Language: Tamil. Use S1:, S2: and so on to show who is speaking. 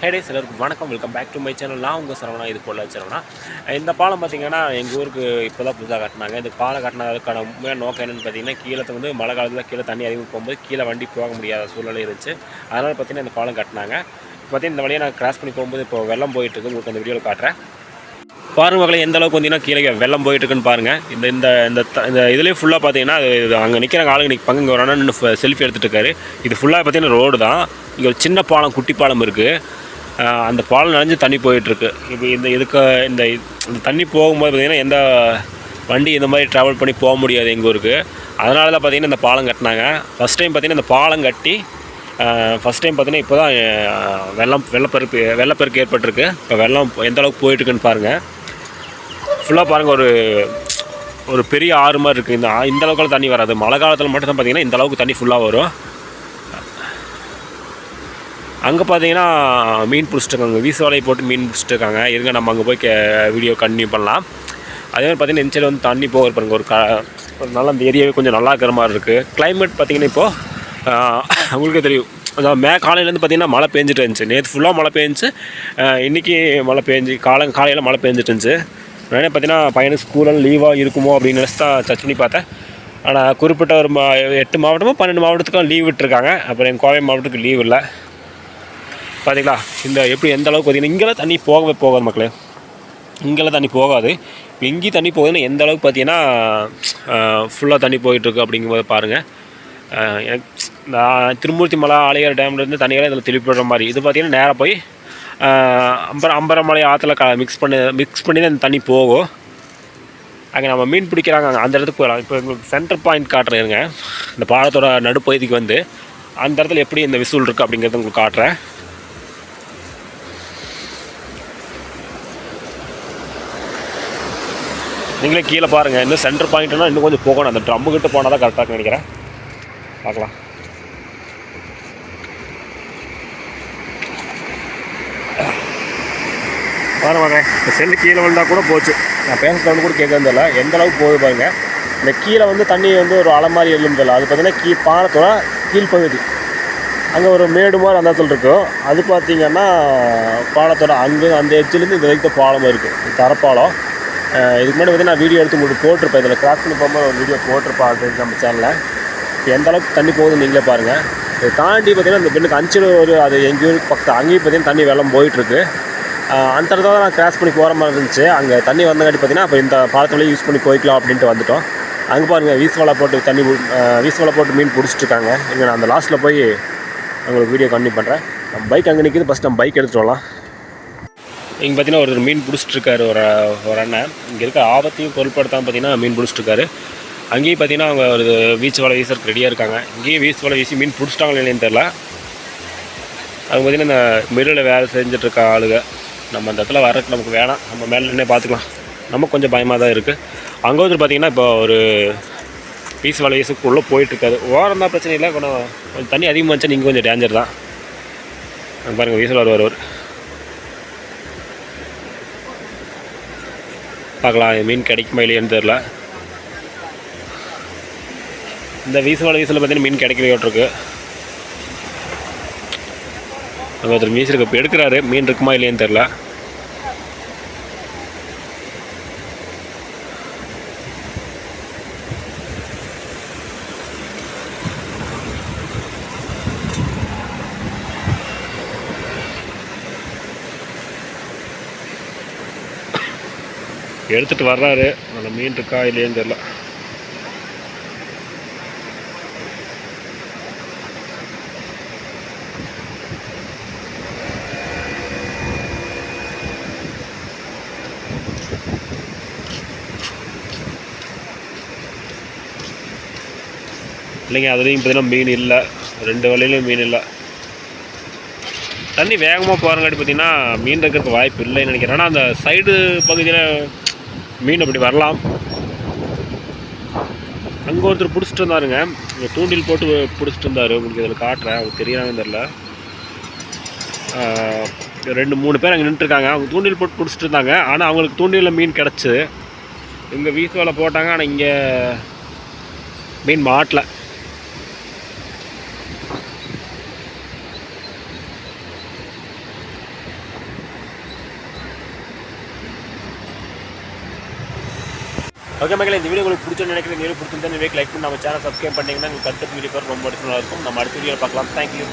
S1: ஹேடே சிலருக்கு வணக்கம். Welcome back to my channel நான் உங்கள் சரவணா இது போல சரவணா. இந்த பாலம் பார்த்தீங்கன்னா எங்கள் ஊருக்கு இப்போ தான் புதுசாக கட்டினாங்க. இந்த பாலம் கட்டினதுக்கான உண்மையான நோக்கம் என்னென்னு பார்த்தீங்கன்னா கீழே வந்து மழை காலத்தில் கீழே தண்ணி அதிகமாக போகும்போது கீழே வண்டி போக முடியாத சூழ்நிலை இருந்துச்சு. அதனால் பார்த்தீங்கன்னா இந்த பாலம் கட்டினாங்க. பார்த்தீங்கன்னா இந்த வழியை நான் கிராஸ் பண்ணி போகும்போது இப்போ வெள்ளம் போயிட்டு இருக்கு. உங்களுக்கு அந்த வீடியோவில் காட்டுறேன். பாருங்கள் மக்களை எந்த அளவுக்கு வந்தீங்கன்னா கீழே வெள்ளம் போயிட்டு இருக்குன்னு பாருங்கள் இந்த இந்த இந்த இந்த இதுலேயே ஃபுல்லாக பார்த்தீங்கன்னா அது அங்கே நிற்கிற ஆளுங்க நிற்பாங்க இங்கே ஒரு அண்ணன் செல்ஃபி எடுத்துகிட்டு இருக்காரு இது ஃபுல்லாக பார்த்தீங்கன்னா ரோடு தான். இங்கே ஒரு சின்ன பாலம் குட்டி பாலம் இருக்குது அந்த பாலம் நனைஞ்சு தண்ணி போயிட்டுருக்கு. இப்போ இந்த இதுக்கு இந்த இந்த தண்ணி போகும்போது பார்த்திங்கன்னா எந்த வண்டி இந்த மாதிரி ட்ராவல் பண்ணி போக முடியாது எங்கள் ஊருக்கு. அதனால தான் பார்த்தீங்கன்னா இந்த பாலம் கட்டினாங்க. ஃபஸ்ட் டைம் பார்த்திங்கன்னா இந்த பாலம் கட்டி ஃபஸ்ட் டைம் பார்த்தீங்கன்னா இப்போ தான் வெள்ளம் வெள்ளப்பெருக்கு வெள்ளப்பெருக்கு ஏற்பட்டிருக்கு. இப்போ வெள்ளம் எந்த அளவுக்கு போயிட்டுருக்குன்னு பாருங்கள் ஃபுல்லாக பாருங்கள் ஒரு ஒரு பெரிய ஆறு மாதிரி இருக்குது இந்த இந்த அளவுக்குலாம் தண்ணி வராது. மழை காலத்தில் மட்டும் தான் பார்த்தீங்கன்னா இந்த அளவுக்கு தண்ணி ஃபுல்லாக வரும். அங்கே பார்த்தீங்கன்னா மீன் பிடிச்சிட்ருக்காங்க வீசு வலையை போட்டு மீன் பிடிச்சிட்ருக்காங்க இருங்க நம்ம அங்கே போய் கே வீடியோ கண்டினியூ பண்ணலாம். அதே மாதிரி பார்த்தீங்கன்னா இந்த சைடு வந்து தண்ணி போகிற பாருங்க. ஒரு க ஒரு நல்ல அந்த ஏரியாவே கொஞ்சம் நல்லா இருக்கிற மாதிரி இருக்குது கிளைமேட் பார்த்தீங்கன்னா இப்போது உங்களுக்கே தெரியும். அதான் மே காலையிலேருந்து பார்த்தீங்கன்னா மழை பெஞ்சிட்டு இருந்துச்சு. நேற்று ஃபுல்லாக மழை பெஞ்சிச்சு. இன்றைக்கி மழை பெஞ்சு காலை காலையில் மழை பெஞ்சிட்டு இருந்துச்சு. உடனே பார்த்தீங்கன்னா பையனுக்கு ஸ்கூலெல்லாம் லீவாக இருக்குமோ அப்படின்னு நினச்சி தான் சர்ச் பண்ணி பார்த்தேன். ஆனால் குறிப்பிட்ட ஒரு மா எட்டு மாவட்டமோ பன்னெண்டு மாவட்டத்துக்கும் லீவ் விட்டுருக்காங்க. அப்புறம் எங்கள் கோவை மாவட்டத்துக்கு லீவ் இல்லை. பார்த்தீங்களா இந்த எப்படி எந்த அளவுக்கு பார்த்தீங்கன்னா இங்கெல்லாம் தண்ணி போகவே போகாது மக்களே. இங்கெல்லாம் தண்ணி போகாது. இப்போ எங்கேயும் தண்ணி போகுதுன்னா எந்த அளவுக்கு பார்த்தீங்கன்னா ஃபுல்லாக தண்ணி போயிட்டுருக்கு அப்படிங்கும்போது பாருங்கள் எனக்கு நான் திருமூர்த்தி மலை ஆலையார் டேம்லேருந்து தண்ணியெல்லாம் இதில் திருப்பி விடுற மாதிரி. இது பார்த்தீங்கன்னா நேராக போய் அம்பர அம்பரமலை ஆற்றுல க மிக்ஸ் பண்ணி மிக்ஸ் பண்ணி தான் இந்த தண்ணி போகும். அங்கே நம்ம மீன் பிடிக்கிறாங்க அங்கே அந்த இடத்துக்கு போகலாம். இப்போ உங்களுக்கு சென்டர் பாயிண்ட் காட்டுறேன் இருங்க இந்த பாலத்தோட நடுப்பகுதிக்கு வந்து அந்த இடத்துல எப்படி இந்த விசூல் இருக்குது அப்படிங்கிறத உங்களுக்கு காட்டுறேன். நீங்களே கீழே பாருங்கள் இன்னும் சென்டர் பாயிண்ட்னா இன்னும் கொஞ்சம் போகணும். அந்த ட்ரம்முக்கிட்ட போனால் தான் கரெக்டாக நினைக்கிறேன். பார்க்கலாம். பாருங்க வரேன் இந்த செல்லு கீழே விழுந்தால் கூட போச்சு. நான் பேச சவுண்டு கூட கேட்கறது இல்லை எந்த அளவுக்கு போகுது பாருங்க. இந்த கீழே வந்து தண்ணி வந்து ஒரு அலை மாதிரி எழுந்ததில்ல அது பார்த்தீங்கன்னா கீ பாலத்தோட கீழ்ப்பகுதி. அங்கே ஒரு மேடு மாதிரி அந்த இடத்துல இருக்கும். அது பார்த்தீங்கன்னா பாலத்தோட அங்கே அந்த எச்சிலேருந்து இந்த வரைக்கும் பாலம் இருக்குது தரப்பாலம். இதுக்கு முன்னாடி வந்து நான் வீடியோ எடுத்து உங்களுக்கு போட்டிருப்பேன். இதில் கிராஸ் பண்ணி போகும்போது ஒரு வீடியோ போட்டிருப்பேன் அது நம்ம சேனலில் இப்போ எந்த அளவுக்கு தண்ணி போகுதுன்னு நீங்களே பாருங்கள் இதை தாண்டி பார்த்தீங்கன்னா இந்த பெண்ணுக்கு அஞ்சு ஒரு அது எங்கள் ஊருக்கு பக்கத்து அங்கேயும் பார்த்தீங்கன்னா தண்ணி வெள்ளம் போயிட்டுருக்கு அந்த இடத்துல தான் நான் கிராஸ் பண்ணி போகிற மாதிரி இருந்துச்சு. அங்கே தண்ணி வந்தங்காட்டி பார்த்தீங்கன்னா அப்போ இந்த பாலத்துலேயே யூஸ் பண்ணி போய்க்கலாம் அப்படின்ட்டு வந்துட்டோம். அங்கே பாருங்கள் வீசுவலை போட்டு தண்ணி வீசுவலை போட்டு மீன் பிடிச்சிட்டு இருக்காங்க. இங்கே நான் அந்த லாஸ்ட்டில் போய் உங்களுக்கு வீடியோ கண்டினியூ பண்ணுறேன் நம்ம பைக் அங்கே நிற்கிது ஃபஸ்ட் நம்ம பைக் எடுத்துகிட்டு வரலாம். இங்கே பார்த்தீங்கன்னா ஒருத்தர் மீன் பிடிச்சிட்டு இருக்காரு ஒரு ஒரு அண்ணன். இங்கே இருக்க ஆபத்தையும் பொருட்படுத்தாமல் பார்த்தீங்கன்னா மீன் பிடிச்சிட்ருக்காரு அங்கேயும் பார்த்தீங்கன்னா அவங்க ஒரு வீச்சு வலை வீசறதுக்கு ரெடியாக இருக்காங்க. இங்கேயும் வீச்சு வலை வீசி மீன் பிடிச்சிட்டாங்களே இல்லைன்னு தெரில அவங்க பார்த்தீங்கன்னா இந்த மில்லில் வேலை செஞ்சிட்ருக்க ஆளுங்க. நம்ம அந்த இடத்துல வரக்கு நமக்கு வேணாம். நம்ம மேலே நின்று பார்த்துக்கலாம். நமக்கு கொஞ்சம் பயமாக தான் இருக்குது அங்கே வந்து பார்த்தீங்கன்னா இப்போ ஒரு பீஸ் வலை வீசுக்குள்ளே போயிட்டுருக்காது ஓரம் தான் பிரச்சனை இல்லை. கொஞ்சம் கொஞ்சம் தண்ணி அதிகமாக இருந்துச்சா நீங்கள் கொஞ்சம் டேஞ்சர் தான். அங்க பாருங்கள் வீசல் வருவார் ஒரு பார்க்கலாம் மீன் கிடைக்குமா இல்லையான்னு தெரில இந்த வீசு வீசில் பார்த்தீங்கன்னா மீன் கிடைக்கலையோட்டிருக்கு அங்கே ஒருத்தர் மீசிருக்கு இப்போ எடுக்கிறாரு. மீன் இருக்குமா இல்லையான்னு தெரில எடுத்துகிட்டு வர்றாரு. அந்த மீன் இருக்கா இல்லையான்னு தெரில இல்லைங்க அதுலேயும் பார்த்தீங்கன்னா மீன் இல்லை. ரெண்டு வலையிலையும் மீன் இல்லை. தண்ணி வேகமாக போகிறங்காட்டி பார்த்தீங்கன்னா மீன் இருக்கிறதுக்கு வாய்ப்பு இல்லைன்னு நினைக்கிறேன். ஆனால் அந்த சைடு பகுதியில் மீன் அப்படி வரலாம். அங்கே ஒருத்தர் பிடிச்சிட்டு இருந்தாருங்க. இங்கே தூண்டில் போட்டு பிடிச்சிட்டு இருந்தார். உங்களுக்கு இதில் காட்டுறேன். அவங்க தெரியாதுன்னு தெரில ரெண்டு மூணு பேர் அங்கே நின்றுருக்காங்க அவங்க தூண்டில் போட்டு பிடிச்சிட்டு இருந்தாங்க. ஆனால் அவங்களுக்கு தூண்டிலில் மீன் கிடச்சி. இங்கே வீசுவலை போட்டாங்க. ஆனால் இங்கே மீன் மாட்டல. ஓகே மக்கள் இந்த வீடியோ உங்களுக்கு பிடிச்ச நினைக்கிறேன். வீடியோ பிடிச்சிருந்தா லைக் பண்ணி நம்ம சேனல் சப்ஸ்கிரைப் பண்ணிங்கன்னா உங்களுக்கு அடுத்த வீடியோ ரொம்ப நல்லா இருக்கும். நம்ம அடுத்த வீடியோ பார்க்கலாம். தேங்க்யூ